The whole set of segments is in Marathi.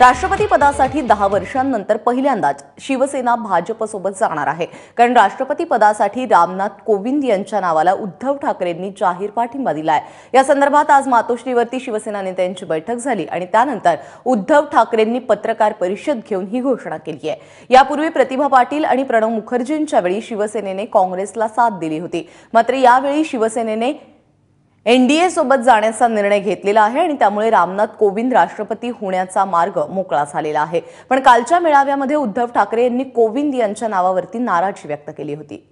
राष्ट्रपती पदासाठी दहा वर्षांनंतर पहिल्यांदाच शिवसेना भाजपसोबत जाणार आहे. कारण राष्ट्रपती पदासाठी रामनाथ कोविंद यांच्या नावाला उद्धव ठाकरेंनी जाहीर पाठिंबा दिला आहे या संदर्भात आज मातोश्रीवरती शिवसेना नेत्यांची बैठक झाली आणि त्यानंतर उद्धव ठाकरेंनी पत्रकार परिषद घेऊन ही घोषणा केली आहे. यापूर्वी प्रतिभा पाटील आणि प्रणव मुखर्जींच्या वेळी शिवसेनेने काँग्रेसला साथ दिली होती. मात्र यावेळी शिवसेनेने एनडीए सोबत जाण्याचा निर्णय घेतलेला आहे आणि त्यामुळे रामनाथ कोविंद राष्ट्रपती होण्याचा मार्ग मोकळा झालेला आहे. पण कालच्या मेळाव्यामध्ये उद्धव ठाकरे यांनी कोविंद यांच्या नावावरती नाराजी व्यक्त केली होती.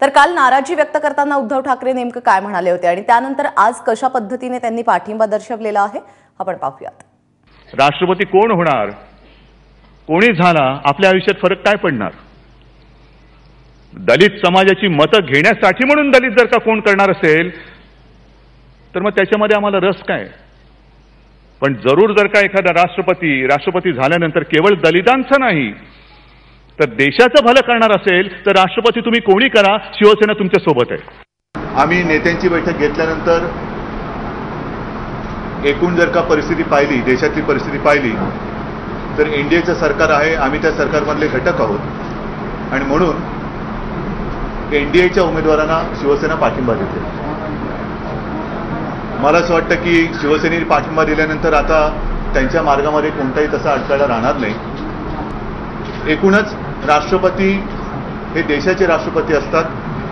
तर काल नाराजी व्यक्त करताना उद्धव ठाकरे नेमकं काय म्हणाले होते आणि त्यानंतर आज कशा पद्धतीने त्यांनी पाठिंबा दर्शवलेला आहे आपण पाहूयात. राष्ट्रपती कोण होणार? कोणी झाला? आपल्या आयुष्यात फरक काय पडणार? दलित समाजाची मतं घेण्यासाठी म्हणून दलित जर का कोण करणार असेल तर मग त्याच्यामध्ये आम्हाला रस काय? पण जरूर जर का एखादा राष्ट्रपती राष्ट्रपती झाल्यानंतर केवळ दलितांचं नाही तर देशाचं भलं करणार असेल तर राष्ट्रपती तुम्ही कोणी करा? शिवसेना तुमच्यासोबत आहे. आम्ही नेत्यांची बैठक घेतल्यानंतर एकूण जर का परिस्थिती पाहिली देशातली परिस्थिती पाहिली तर एनडीएचं सरकार आहे आम्ही त्या सरकारमधले घटक आहोत. आणि म्हणून एनडीएच्या उमेदवारांना शिवसेना पाठिंबा देते. मला असं वाटतं की शिवसेनेने पाठिंबा दिल्यानंतर आता त्यांच्या मार्गामध्ये कोणताही तसा अडथळा राहणार नाही. एकूणच राष्ट्रपती हे देशाचे राष्ट्रपती असतात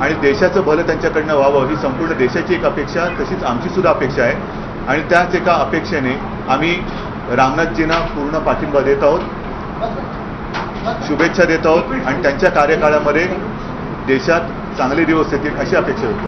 आणि देशाचं भलं त्यांच्याकडनं व्हावं ही संपूर्ण देशाची एक अपेक्षा तशीच आमची सुद्धा अपेक्षा आहे. आणि त्याच एका अपेक्षेने आम्ही रामनाथजींना पूर्ण पाठिंबा देत आहोत शुभेच्छा देत आहोत आणि त्यांच्या कार्यकाळामध्ये देशात चांगले दिवस येतील अशी अपेक्षा होती.